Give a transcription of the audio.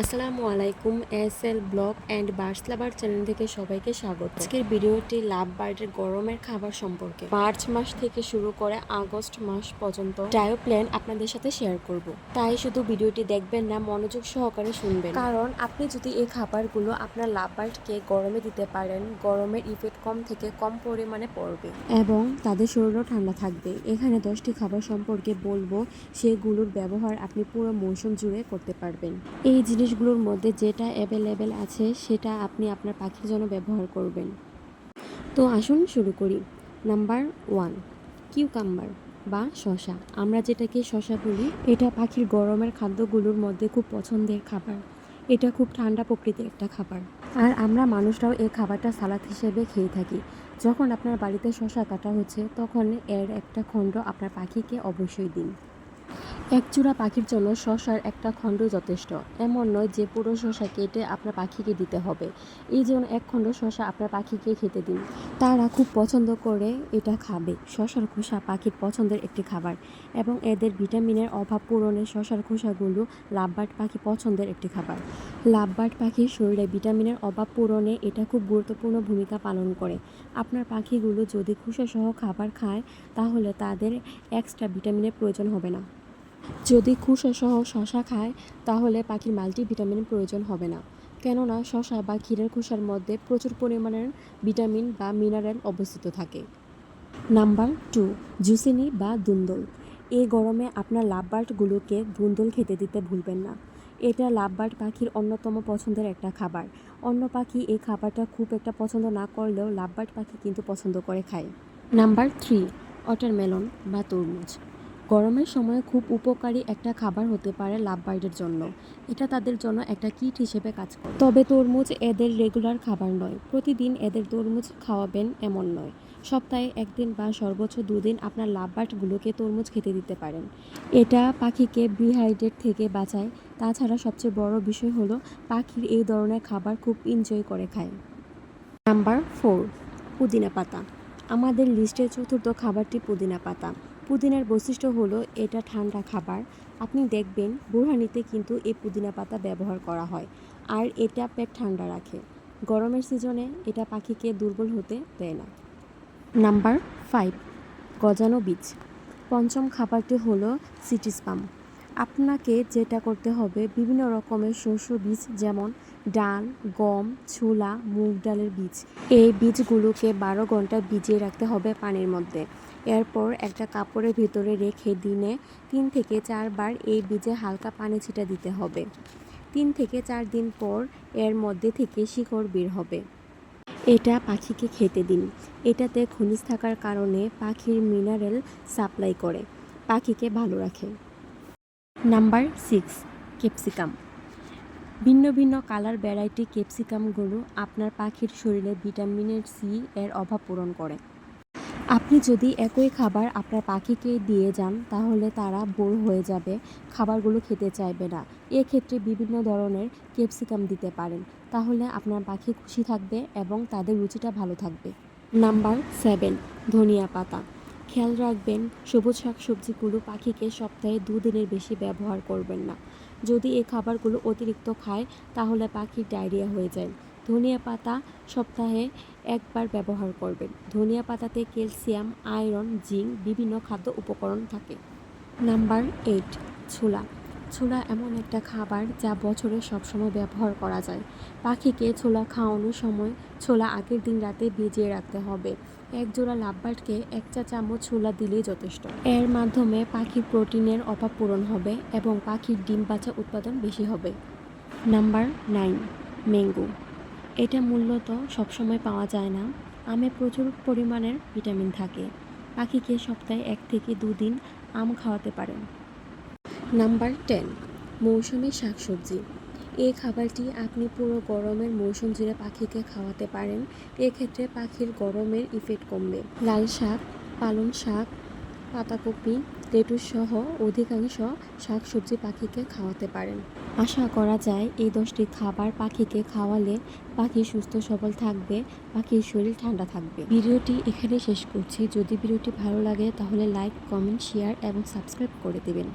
আসসালামু আলাইকুম, S L blog and birds lover channel থেকে সবাইকে স্বাগত। আজকের ভিডিওটি লাভ বার্ডের গরমের খাবার সম্পর্কে। মার্চ মাস থেকে শুরু করে আগস্ট মাস পর্যন্ত ডায়ো প্ল্যান আপনাদের সাথে শেয়ার করব। তাই শুধু ভিডিওটি দেখবেন না, মনোযোগ সহকারে শুনবেন। কারণ আপনি যদি এই খাবারগুলো আপনার লাভ বার্ডকে গরমে দিতে পারেন, গরমের ইফেক্ট কম থেকে কম পরিমাণে পড়বে। এবং তাদের শরীরও ঠান্ডা থাকবে। এখানে দশটি খাবার সম্পর্কে বলব, সেগুলোর ব্যবহার আপনি পুরো মৌসুম জুড়ে করতে পারবেন। এই জিনিসগুলোর মধ্যে যেটা অ্যাভেলেবেল আছে, সেটা আপনি আপনার পাখির জন্য ব্যবহার করবেন। তো আসুন শুরু করি। নাম্বার ওয়ান কিউকাম্বার বা শশা আমরা যেটাকে শশা বলি, এটা পাখির গরমের খাদ্যগুলোর মধ্যে খুব পছন্দের খাবার। এটা খুব ঠান্ডা প্রকৃতির একটা খাবার। আর আমরা মানুষরাও এই খাবারটা সালাদ হিসেবে খেয়ে থাকি। যখন আপনার বাড়িতে শশা কাটা হচ্ছে, তখন এর একটা খণ্ড আপনার পাখিকে অবশ্যই দিন। একচূড়া পাখির জন্য শশার একটা খণ্ড যথেষ্ট। এমন নয় যে পুরো শশা কেটে আপনার পাখিকে দিতে হবে। এই জন্য এক খণ্ড শশা আপনার পাখিকে খেতে দিন। তারা খুব পছন্দ করে এটা খাবে। শশার খোসা পাখির পছন্দের একটি খাবার এবং এদের ভিটামিনের অভাব পূরণে শশার খোসাগুলো লাভবার্ড পাখি পছন্দের একটি খাবার। লাভবার্ড পাখির শরীরে ভিটামিনের অভাব পূরণে এটা খুব গুরুত্বপূর্ণ ভূমিকা পালন করে। আপনার পাখিগুলো যদি খোসাসহ খাবার খায়, তাহলে তাদের এক্সট্রা ভিটামিনের প্রয়োজন হবে না। যদি খোসা সহ শশা খায়, তাহলে পাখির মাল্টিভিটামিনের প্রয়োজন হবে না। কেননা শশা বা ক্ষীরের খোসার মধ্যে প্রচুর পরিমাণের ভিটামিন বা মিনারেল অবস্থিত থাকে। নাম্বার টু, জুসিনি বা দুন্দল। এই গরমে আপনার লাভবার্ডগুলোকে দুন্দল খেতে দিতে ভুলবেন না। এটা লাভবার্ড পাখির অন্যতম পছন্দের একটা খাবার। অন্য পাখি এই খাবারটা খুব একটা পছন্দ না করলেও লাভবার্ড পাখি কিন্তু পছন্দ করে খায়। নাম্বার থ্রি, ওয়াটারমেলন বা তরমুজ। গরমের সময় খুব উপকারী একটা খাবার হতে পারে লাভ লাভবার্ডের জন্য। এটা তাদের জন্য একটা কিট হিসেবে কাজ করে। তবে তরমুজ এদের রেগুলার খাবার নয়। প্রতিদিন এদের তরমুজ খাওয়াবেন এমন নয়। সপ্তাহে একদিন বা সর্বোচ্চ দুদিন আপনার লাভবার্ডগুলোকে তরমুজ খেতে দিতে পারেন। এটা পাখিকে ডিহাইড্রেট থেকে বাঁচায়। তাছাড়া সবচেয়ে বড় বিষয় হলো পাখির এই ধরনের খাবার খুব এনজয় করে খায়। নাম্বার ফোর পুদিনা পাতা। আমাদের লিস্টের চতুর্থ খাবারটি পুদিনা পাতা। পুদিনার বৈশিষ্ট্য হলো এটা ঠান্ডা খাবার। আপনি দেখবেন বুড়হানিতে কিন্তু এই পুদিনা পাতা ব্যবহার করা হয় আর এটা পেট ঠান্ডা রাখে। গরমের সিজনে এটা পাখিকে দুর্বল হতে দেয় না। নাম্বার ফাইভ, গজানো বীজ। পঞ্চম খাবারটি হলো সিটিস্পাম আপনাকে যেটা করতে হবে, বিভিন্ন রকমের শস্য বীজ যেমন ডাল, গম, ছোলা, মুগ ডালের বীজ, এই বীজগুলোকে বারো ঘণ্টা ভিজিয়ে রাখতে হবে পানির মধ্যে। এরপর একটা কাপড়ের ভিতরে রেখে দিনে তিন থেকে চারবার এই বীজে হালকা পানি ছিটা দিতে হবে। তিন থেকে চার দিন পর এর মধ্যে থেকে শিকড় বের হবে। এটা পাখিকে খেতে দিন। এটাতে খনিজ থাকার কারণে পাখির মিনারেল সাপ্লাই করে। পাখিকে ভালো রাখে। নাম্বার সিক্স ক্যাপসিকাম ভিন্ন ভিন্ন কালার ভ্যারাইটি ক্যাপসিকামগুলো আপনার পাখির শরীরে ভিটামিনের সি এর অভাব পূরণ করে। আপনি যদি একই খাবার আপনার পাখিকে দিয়ে যান, তাহলে তারা বোর হয়ে যাবে, খাবারগুলো খেতে চাইবে না। এক্ষেত্রে বিভিন্ন ধরনের ক্যাপসিকাম দিতে পারেন। তাহলে আপনার পাখি খুশি থাকবে এবং তাদের রুচিটা ভালো থাকবে। নাম্বার সেভেন ধনিয়া পাতা। খেয়াল রাখবেন, সবুজ শাক সবজিগুলো পাখিকে সপ্তাহে দুদিনের বেশি ব্যবহার করবেন না। যদি এই খাবারগুলো অতিরিক্ত খায়, তাহলে পাখির ডায়রিয়া হয়ে যায়। ধনিয়া পাতা সপ্তাহে একবার ব্যবহার করবেন। ধনিয়া পাতাতে ক্যালসিয়াম, আয়রন, জিঙ্ক, বিভিন্ন খাদ্য উপকরণ থাকে। নাম্বার এইট, ছোলা। ছোলা এমন একটা খাবার যা বছরে সবসময় ব্যবহার করা যায়। পাখিকে ছোলা খাওয়ানোর সময় ছোলা আগের দিন রাতে ভিজিয়ে রাখতে হবে। এক জোড়া লাভবার্ডকে এক চা চামচ ছোলা দিলেই যথেষ্ট। এর মাধ্যমে পাখির প্রোটিনের অভাব পূরণ হবে এবং পাখির ডিম বাচ্চা উৎপাদন বেশি হবে। Number nine, mango. এটা মূলত সবসময় পাওয়া যায় না। আমে প্রচুর পরিমাণের ভিটামিন থাকে। পাখিকে সপ্তাহে এক থেকে দুদিন আম খাওয়াতে পারেন। নাম্বার টেন, মৌসুমি শাকসবজি। এই খাবারটি আপনি পুরো গরমের মৌসুম জুড়ে পাখিকে খাওয়াতে পারেন। এক্ষেত্রে পাখির গরমের ইফেক্ট কমবে। লাল শাক, পালং শাক, পাতাকপি, লেটুস সহ অধিকাংশ শাকসবজি পাখিকে খাওয়াতে পারেন। আশা করা যায় এই দশটি খাবার পাখিকে খাওয়ালে পাখি সুস্থ, সবল থাকবে, পাখির শরীর ঠান্ডা থাকবে। ভিডিওটি এখানে শেষ করছি। যদি ভিডিওটি ভালো লাগে তাহলে লাইক কমেন্ট শেয়ার এবং সাবস্ক্রাইব করে দেবেন।